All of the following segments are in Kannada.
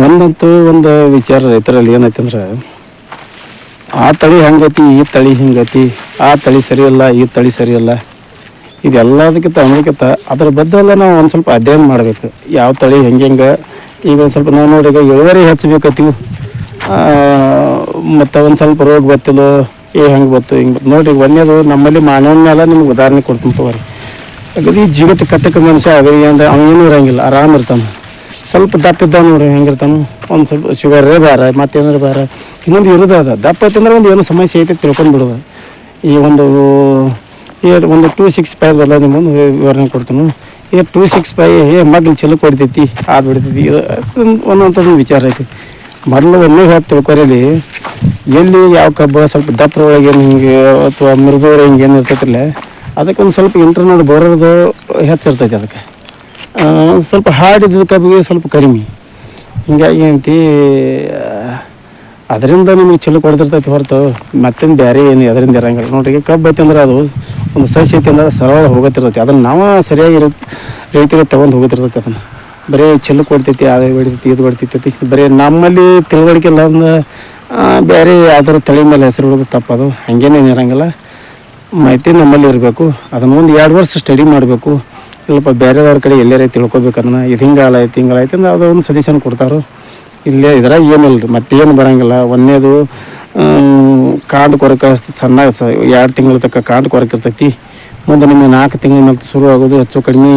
ಒಂದಂತೂ ಒಂದು ವಿಚಾರ ರೈತರಲ್ಲಿ ಏನಾಯ್ತಂದ್ರೆ ಆ ತಳಿ ಹೆಂಗತಿ, ಈ ತಳಿ ಹಿಂಗತಿ, ಆ ತಳಿ ಸರಿಯಲ್ಲ, ಈ ತಳಿ ಸರಿಯಲ್ಲ, ಇದೆಲ್ಲದಕ್ಕಿಂತ ಅನ್ನೋದಕ್ಕಿಂತ ಅದ್ರ ಬದ್ದೆಲ್ಲ ನಾವು ಒಂದು ಸ್ವಲ್ಪ ಅಧ್ಯಯನ ಮಾಡಬೇಕು. ಯಾವ ತಳಿ ಹೆಂಗೆ ಹೆಂಗೆ, ಈಗ ಒಂದು ಸ್ವಲ್ಪ ನಾವು ನೋಡಿ ಈಗ ಇಳುವರಿ ಹೆಚ್ಚಬೇಕತ್ತೀವಿ. ಮತ್ತು ಒಂದು ಸ್ವಲ್ಪ ರೋಗ ಬತ್ತಿಲ್ಲ ಏ ಹೆಂಗೆ ಬತ್ತು ಹಿಂಗೆ ಬತ್ತು ನೋಡಿರಿ ಒಂದೇದು ನಮ್ಮಲ್ಲಿ ಮಾನವನ ಮೇಲೆ ನಿಮ್ಗೆ ಉದಾಹರಣೆ ಕೊಡ್ತೀನಿ ತಗೋರಿ. ಅಗದಿ ಜೀವಿತ ಕಟ್ಟಕ್ಕೆ ಮನುಷ್ಯ ಆಗಲಿ ಅಂದ್ರೆ ಅವನೇನು ಇರೋಂಗಿಲ್ಲ, ಆರಾಮ್ ಇರ್ತಾನೆ. ಸ್ವಲ್ಪ ದಪ್ಪ ಇದ್ದ ನೋಡ್ರಿ, ಹೆಂಗಿರ್ತಾನೆ. ಒಂದು ಸ್ವಲ್ಪ ಶುಗರೇ ಬೇರೆ, ಮತ್ತೇನಾರು ಬೇರೆ. ಇನ್ನೊಂದು ಇರೋದು ಅದ. ದಪ್ಪ ಐತಂದ್ರೆ ಒಂದು ಏನೋ ಸಮಸ್ಯೆ ಐತೆ ತಿಳ್ಕೊಂಡು ಬಿಡೋದು. ಈ ಒಂದು ಒಂದು ಟೂ ಸಿಕ್ಸ್ ಫೈವ್ ಬದಲ ನಿಮ್ಮೊಂದು ವಿವರಣೆ ಕೊಡ್ತೀನಿ. ಏ ಟೂ ಸಿಕ್ಸ್ ಫೈವ್ ಏ ಮಗ್ಳು ಚಲೋ ಕೊಡ್ತೈತಿ ಅದು ಹೊಡಿತೈತಿ ಇದು ಒಂದೊಂಥದ್ದು ವಿಚಾರ ಐತಿ. ಮೊದಲು ಒಂದೇ ಹೇಳಿ ತಿಳ್ಕೊರಲ್ಲಿ ಎಲ್ಲಿ ಯಾವ ಕಬ್ಬ ಸ್ವಲ್ಪ ದಪ್ಪ ಒಳಗೆ ಏನು ಹಿಂಗೆ ಅಥವಾ ಮೃದುವರ ಹಿಂಗೆ ಏನು ಇರ್ತೈತಿಲ್ಲ, ಅದಕ್ಕೊಂದು ಸ್ವಲ್ಪ ಇಂಟರ್ನಲ್ ಬರೋದು ಹೆಚ್ಚಿರ್ತೈತಿ ಅದಕ್ಕೆ. ಸ್ವಲ್ಪ ಇದ್ದಿದ್ದ ಕಬ್ಬಿಗೆ ಸ್ವಲ್ಪ ಕಡಿಮೆ. ಹೀಗಾಗಿ ಏನಂತಿ ಅದರಿಂದ ನಿಮಗೆ ಚಲೋ ಕೊಡ್ತಿರ್ತೈತಿ ಹೊರತು ಮತ್ತೇನು ಬೇರೆ ಏನು ಅದರಿಂದ ಇರಂಗಿಲ್ಲ. ನೋಡ್ರಿ ಕಬ್ಬು ಐತಿ ಅಂದ್ರೆ ಅದು ಒಂದು ಸಸಿ ಐತಿ ಅಂದ್ರೆ ಸರಳ ಹೋಗತ್ತಿರ್ತೈತಿ. ಅದನ್ನು ನಾವು ಸರಿಯಾಗಿ ರೈತರಿಗೆ ತೊಗೊಂಡು ಹೋಗುತ್ತಿರ್ತೈತಿ ಅದನ್ನು. ಬರೀ ಚೆಲ್ಲು ಕೊಡ್ತೈತಿ ಅದು ಹೊಡಿತೈತಿ ಇದು ಹೊಡಿತೈತಿ ಅಂತ ಬರೀ ನಮ್ಮಲ್ಲಿ ತಿಳುವಳಿಕೆ ಇಲ್ಲ ಅಂದ್ರೆ ಬೇರೆ ಯಾವ್ದಾರು ತಳಿ ಮೇಲೆ ಹೆಸರು ಇಡೋದು ತಪ್ಪದು. ಹಂಗೇನೇನು ಇರೋಂಗಿಲ್ಲ. ಮಾಹಿತಿ ನಮ್ಮಲ್ಲಿ ಇರಬೇಕು. ಅದನ್ನು ಒಂದು ಎರಡು ವರ್ಷ ಸ್ಟಡಿ ಮಾಡಬೇಕು. ಇಲ್ಲಪ್ಪ ಬೇರೆದವ್ರ ಕಡೆ ಎಲ್ಲರೇ ತಿಳ್ಕೊಬೇಕು ಅದನ್ನು ಇದು ಹಿಂಗಾಲ ಐತಿ ಹಿಂಗಾಲ ಐತಿ ಅಂದ್ರೆ ಅದು ಒಂದು ಸಜೆಷನ್ ಕೊಡ್ತಾರೆ. ಇಲ್ಲೇ ಇದ್ರಾಗ ಏನಿಲ್ಲ ರೀ ಮತ್ತೇನು ಬರಂಗಿಲ್ಲ. ಒಂದೇದು ಕಾಂಡ್ ಕೊರಕ ಸಣ್ಣ ಎರಡು ತಿಂಗಳ ತಕ್ಕ ಕಾಂಡ್ ಕೊರಕ ಇರ್ತೈತಿ. ಮುಂದೆ ನಿಮಗೆ ನಾಲ್ಕು ತಿಂಗಳ ಮೇಲೆ ಶುರು ಆಗೋದು ಹೆಚ್ಚು ಕಡಿಮೆ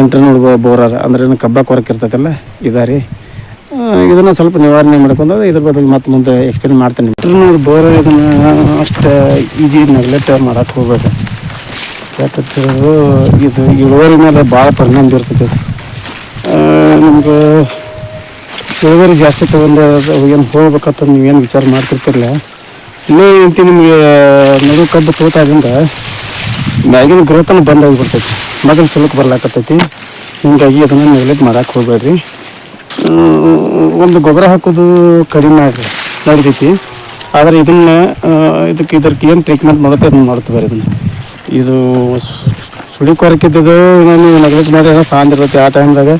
ಇಂಟರ್ನಲ್ ಬೋರರ್. ಅಂದ್ರೆ ಕಬ್ಬ ಕೊರಕ ಇರ್ತೈತಲ್ಲ ಇದಾರಿ ಇದನ್ನು ಸ್ವಲ್ಪ ನಿವಾರಣೆ ಮಾಡ್ಕೊಂಡು ಇದ್ರ ಬದಲು ಮತ್ತೆ ಮುಂದೆ ಎಕ್ಸ್ಪ್ಲೇನ್ ಮಾಡ್ತೇನೆ. ಇಂಟರ್ನಲ್ ಬೋರ್ ಇದನ್ನು ಅಷ್ಟು ಈಜಿ ನೆಗ್ಲೆಕ್ಟ್ ಮಾಡಕ್ಕೆ ಹೋಗ್ಬೇಡ ಯಾಕಂದ್ರೆ ಇದು ಇಳುವರಿ ಮೇಲೆ ಭಾಳ ಪರಿಣಾಮ ಬೀರ್ತದೆ ನಿಮ್ಗೆ ಇಳುವರಿ ಜಾಸ್ತಿ ತೊಗೊಂಡು ಏನು ಹೋಗ್ಬೇಕಂತ ನೀವೇನು ವಿಚಾರ ಮಾಡ್ತಿರ್ತಿರಲ್ಲ ಇಲ್ಲೇ ಅಂತ ನಿಮಗೆ ನಡು ಕಬ್ಬು ತೋತಾದಿಂದ ಮ್ಯಾಗಿನ ಗ್ರೋತನ ಬಂದ್ ಆಗಿಬಿಡ್ತೈತಿ ಮೊದಲು ಸುಲಕ್ ಬರ್ಲಾಕತ್ತೈತಿ. ಹಿಂಗಾಗಿ ಅದನ್ನು ನೆಗ್ಲೆಕ್ಟ್ ಮಾಡಕ್ಕೆ ಹೋಗ್ಬೇಡ್ರಿ. ಒಂದು ಗೊಬ್ಬರ ಹಾಕೋದು ಕಡಿಮೆ ಆಗ್ರಿ ನಡಿತೈತಿ. ಆದರೆ ಇದನ್ನು ಇದಕ್ಕೆ ಇದಕ್ಕೆ ಏನು ಟ್ರೀಟ್ಮೆಂಟ್ ಮಾಡುತ್ತೆ ಅದನ್ನು ಮಾಡ್ತೀವಿ ಇದನ್ನು. ಇದು ಸುಳಿ ಕೊರಕಿದ್ದು ನಾನು ನೆಗ್ಲೆಕ್ಟ್ ಮಾಡಿ ಏನೋ ಸಾಂದ್ ಆ ಟೈಮ್ದಾಗ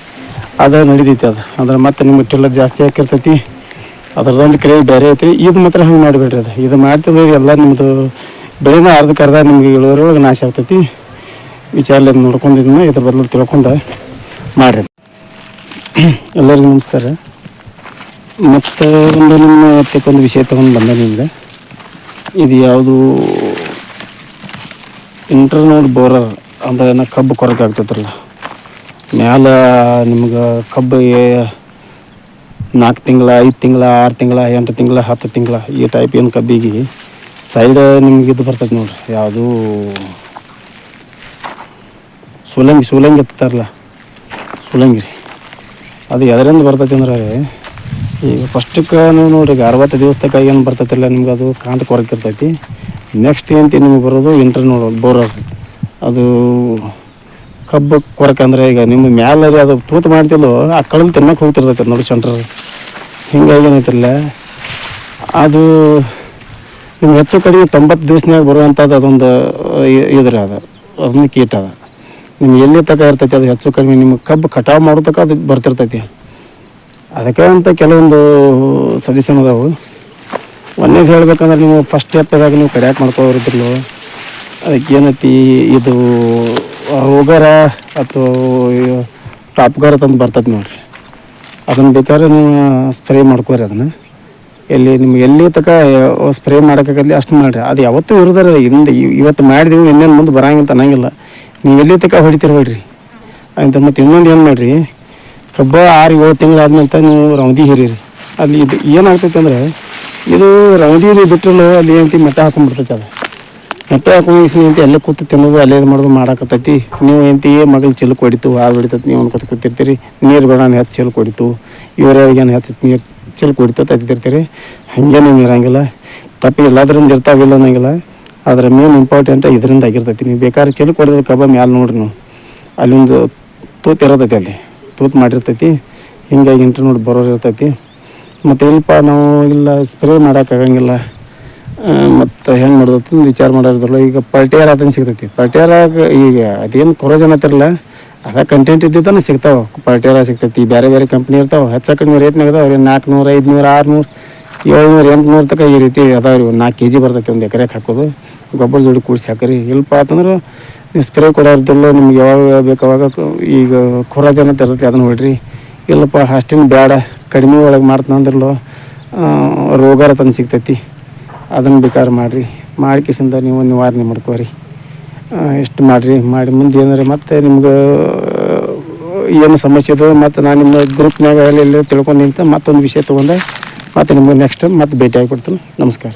ಅದು ನಡಿತೈತಿ ಅದು. ಅಂದ್ರೆ ಮತ್ತೆ ನಿಮ್ಮ ಟಿಲ್ಲರ್ ಜಾಸ್ತಿ ಹಾಕಿರ್ತೈತಿ. ಅದ್ರದ್ದೊಂದು ಕ್ರೇ ಬೇರೆ ಐತಿ ಇದು ಮಾತ್ರ ಹಂಗೆ ಮಾಡಿಬಿಡ್ರಿ ಅದು. ಇದು ಮಾಡ್ತಿದ್ರೆ ಎಲ್ಲ ನಿಮ್ಮದು ಬೆಳೆನ ಅರ್ಧಕ್ಕೆ ಅರ್ಧ ನಿಮ್ಗೆ ಇಳುವರಿ ಒಳಗೆ ನಾಶ ಆಗ್ತೈತಿ. ವಿಚಾರ ನೋಡ್ಕೊಂಡಿದ್ನ, ಇದ್ರ ಬದಲು ತಿಳ್ಕೊಂಡ ಮಾಡಿರಿ. ಎಲ್ಲರಿಗೂ ನಮಸ್ಕಾರ. ಮತ್ತು ಒಂದು ನಿಮ್ಮ ಒಂದು ವಿಷಯ ತೊಗೊಂಡು ಬಂದೆ ನಿಮಗೆ. ಇದು ಯಾವುದು ಇಂಟರ್ನೋಡ್ ಬೋರರ್ ಅಂದ್ರೆ ಏನೋ ಕಬ್ಬು ಕೊರಕೆ ಆಗ್ತೈತ್ರಲ್ಲ ಮ್ಯಾಲ ನಿಮ್ಗೆ ಕಬ್ಬು ನಾಲ್ಕು ತಿಂಗಳ, ಐದು ತಿಂಗಳ, ಆರು ತಿಂಗಳ, ಎಂಟು ತಿಂಗಳ, ಹತ್ತು ತಿಂಗಳ ಈ ಟೈಪ್ ಏನು ಕಬ್ಬಿಗೆ ಸೈಡ್ ನಿಮ್ಗೆ ಇದು ಬರ್ತೈತೆ ನೋಡ್ರಿ. ಯಾವುದು ಸುಲಂಗಿ ಸುಲಂಗಿ ಎತ್ತಾರಲ್ಲ ಸುಲಂಗಿ ಅದು ಎದರಿಂದ ಬರ್ತೈತಿ ಅಂದ್ರೆ ಈಗ ಫಸ್ಟಕ್ಕೆ ನೀವು ನೋಡ್ರಿ ಈಗ ಅರವತ್ತು ದಿವಸದಾಗ ಏನು ಬರ್ತೈತಿಲ್ಲ ನಿಮ್ಗೆ ಅದು ಕಾಂಟ ಕೊರಕಿರ್ತೈತಿ ನೆಕ್ಸ್ಟ್ ಏನಂತ ನಿಮಗೆ ಬರೋದು? ಇಂಟರ್ನಲ್ ಬೋರರ್ ಅದು ಕಬ್ಬು ಕೊರಕ ಅಂದರೆ ಈಗ ನಿಮ್ಮ ಮ್ಯಾಲೆ ಅದು ತೂತು ಮಾಡ್ತಿಲ್ಲೋ ಆ ಕಳಲ್ ತಿನ್ನಕ್ಕೆ ಹೋಗ್ತಿರ್ತೈತೆ ನೋಡಿ ಸೆಂಟ್ರ್ ಹಿಂಗಾಗಿ ಏನೈತಿಲ್ಲ ಅದು ನಿಮ್ಗೆ ಹೆಚ್ಚು ಕಡಿಮೆ ತೊಂಬತ್ತು ದಿವ್ಸನಾಗ ಬರುವಂಥದ್ದು ಅದೊಂದು ಇದ್ರ ಅದು. ಅದೊಂದು ಕೀಟ ಅದ. ನಿಮ್ಗೆ ಎಲ್ಲಿ ತಕ ಇರ್ತೈತಿ ಅದು ಹೆಚ್ಚು ಕಡಿಮೆ, ನಿಮ್ಗೆ ಕಬ್ಬು ಕಟಾವು ಮಾಡೋ ಅದು ಬರ್ತಿರ್ತೈತಿ. ಅದಕ್ಕೆ ಅಂತ ಕೆಲವೊಂದು ಸಜೆಷನ್ ಅದಾವು. ಒಂದೇದು ಹೇಳ್ಬೇಕಂದ್ರೆ ನೀವು ಫಸ್ಟ್ ಸ್ಟೆಪ್ದಾಗ ನೀವು ಕಡ್ಯಾಕ್ ಮಾಡ್ಕೋರಿದ್ರಲ್ಲ ಅದಕ್ಕೇನೈತಿ ಇದು ರೋಗರ ಅಥವಾ ಟಾಪ್ಗಾರ ತಂದು ಬರ್ತದೆ ನೋಡಿರಿ. ಅದನ್ನು ಬೇಕಾದ್ರೆ ನೀವು ಸ್ಪ್ರೇ ಮಾಡ್ಕೋರಿ ಅದನ್ನು. ಎಲ್ಲಿ, ನಿಮ್ಗೆ ಎಲ್ಲಿ ತಕ ಸ್ಪ್ರೇ ಮಾಡೋಕ್ಕಾಗಲಿ ಅಷ್ಟು ಮಾಡಿರಿ. ಅದು ಯಾವತ್ತೂ ಇರೋದಾರ ಹಿಂದೆ, ಇವ್- ಇವತ್ತು ಮಾಡಿದೀವಿ, ಇನ್ನೇನು ಮುಂದೆ ಬರಂಗಿಲ್ಲ ಅನ್ನಂಗಿಲ್ಲ. ನೀವು ಎಲ್ಲಿ ತಕ ಹೊಡಿತೀರಿ ಹೊಡ್ರಿ ಅಂತ ಮತ್ತು ಇನ್ನೊಂದು ಏನು ಮಾಡಿರಿ ಕಬ್ಬ ಆರು ಏಳು ತಿಂಗಳು ಆದ್ಮೇಲೆ ನೀವು ರೌಂದಿ ಹಿರೀರಿ. ಅಲ್ಲಿ ಇದು ಏನಾಗ್ತೈತೆ ಅಂದ್ರೆ ಇದು ರೌಂದಿ ಬಿಟ್ಟರು ಅಲ್ಲಿ ಏನಂತ ಮೆಟ್ಟ ಹಾಕೊಂಡ್ಬಿಡ್ತೈತೆ ಅದು. ಮೆಟ್ಟ ಹಾಕೊಂಡು ಅಂತ ಎಲ್ಲ ಕೂತು ತಿನ್ನೋದು, ಅಲ್ಲೇ ಮಾಡೋದು ಮಾಡಾಕತ್ತೈತಿ. ನೀವು ಎಂತ ಮಗಳು ಚೆಲ್ಲು ಕೊಡಿತು ಆ ಹೊಡಿತೈತಿ ನೀವು ಅನ್ಕೊತ ಕೂತಿರ್ತೀರಿ. ನೀರು ಬೇಡ ಹೆಚ್ಚು ಚಿಲ್ಕ್ ಹೊಡಿತು ಇವ್ರೇನು ಹೆಚ್ಚು ನೀರು ಚೆಲ್ಲು ಹೊಡಿತು ತತ್ತಿರ್ತೀರಿ ಹಂಗೇನು ಇರಂಗಿಲ್ಲ. ತಪ್ಪಿ ಎಲ್ಲದ್ರಿಂದ ಇರ್ತಾವಿಲ್ಲ ಅನ್ನೋಂಗಿಲ್ಲ. ಆದ್ರೆ ಮೇನ್ ಇಂಪಾರ್ಟೆಂಟ್ ಇದರಿಂದ ಆಗಿರ್ತೈತಿ. ನೀವು ಬೇಕಾದ್ರೆ ಚೆಲ್ಲು ಹೊಡೆದ್ರೆ ಕಬ್ಬ ಮ್ಯಾಲೆ ನೋಡ್ರಿ ನೀವು. ಅಲ್ಲೊಂದು ತೂತು ಇರತೈತಿ ಅಲ್ಲಿ. ತೂತು ಮಾಡಿರ್ತೈತಿ. ಹಿಂಗಾಗಿ ಇಂಟರ್ ನೋಡಿ ಬರೋರು ಇರ್ತೈತಿ. ಮತ್ತು ಏನಪ್ಪ ನಾವು ಇಲ್ಲ ಸ್ಪ್ರೇ ಮಾಡೋಕ್ಕಾಗಂಗಿಲ್ಲ ಮತ್ತು ಹೆಂಗೆ ಮಾಡೋದು ವಿಚಾರ ಮಾಡೋದ್ರಲ್ಲ ಈಗ ಪರ್ಟಿಯರ್ ಅದನ್ನು ಸಿಗ್ತೈತಿ. ಪಲ್ಟಿಯರಾಗ ಈಗ ಅದೇನು ಕೊರೋಜನ್ ಹತ್ತಿರಲ್ಲ ಅದ ಕಂಟೆಂಟ್ ಇದ್ದಿದ್ದಾನೆ ಸಿಗ್ತಾವೆ. ಕ್ವಾಲಿಟಿಯರ ಸಿಗ್ತೈತಿ ಬೇರೆ ಬೇರೆ ಕಂಪ್ನಿ ಇರ್ತಾವೆ. ಹೆಚ್ಚು ಕಡಿಮೆ ರೇಟ್ನಾಗ ಅದಾವೆ. ರೀ ನಾಲ್ಕುನೂರು ಐದುನೂರು, ಆರುನೂರು, ಏಳ್ನೂರು, ಎಂಟುನೂರು ತನಕ ಈ ರೀತಿ ಅದಾವೆ ರೀ ಒಂದು ನಾಲ್ಕು ಕೆ ಜಿ ಬರ್ತೈತಿ ಒಂದು ಎಕರೆಗೆ ಹಾಕೋದು. ಗೊಬ್ಬರ ಜೋಡಿ ಕೂಡಿಸಿ ಹಾಕ್ರಿ. ಇಲ್ಲಪ್ಪ ಅಂತಂದ್ರೆ ನೀವು ಸ್ಪ್ರೇ ಕೊಡೋದಿಲ್ಲ ನಿಮ್ಗೆ ಯಾವಾಗ ಬೇಕಾವಾಗ ಈಗ ಖುರಾಜನ ತರತಿ ಅದನ್ನು ಹೊಡ್ರಿ. ಇಲ್ಲಪ್ಪ, ಅಷ್ಟೇನು ಬೇಡ ಕಡಿಮೆ ಒಳಗೆ ಮಾಡ್ತಂದ್ರಲ್ಲೋ ರೋಗಾರ ತಂದು ಸಿಗ್ತೈತಿ. ಅದನ್ನು ಬೇಕಾದ್ರೆ ಮಾಡಿರಿ. ಮಾಡ್ಕಿಸಿಂದ ನೀವು ನಿವಾರಣೆ ಮಾಡ್ಕೋರಿ. ಇಷ್ಟು ಮಾಡಿರಿ. ಮಾಡಿ ಮುಂದೆ ಏನಾರ ಮತ್ತೆ ನಿಮ್ಗೆ ಏನು ಸಮಸ್ಯೆ ಇದೆ ಮತ್ತು ನಾನು ನಿಮ್ಮ ಗ್ರೂಪ್ನಾಗ ಎಲ್ಲ ತಿಳ್ಕೊಂಡು ನಿಂತು ಮತ್ತೊಂದು ವಿಷಯ ತೊಗೊಂಡೆ ಮತ್ತು ನಿಮ್ಗೆ ನೆಕ್ಸ್ಟ್ ಮತ್ತೆ ಭೇಟಿ ಆಗಿಬಿಡ್ತೀನಿ. ನಮಸ್ಕಾರ.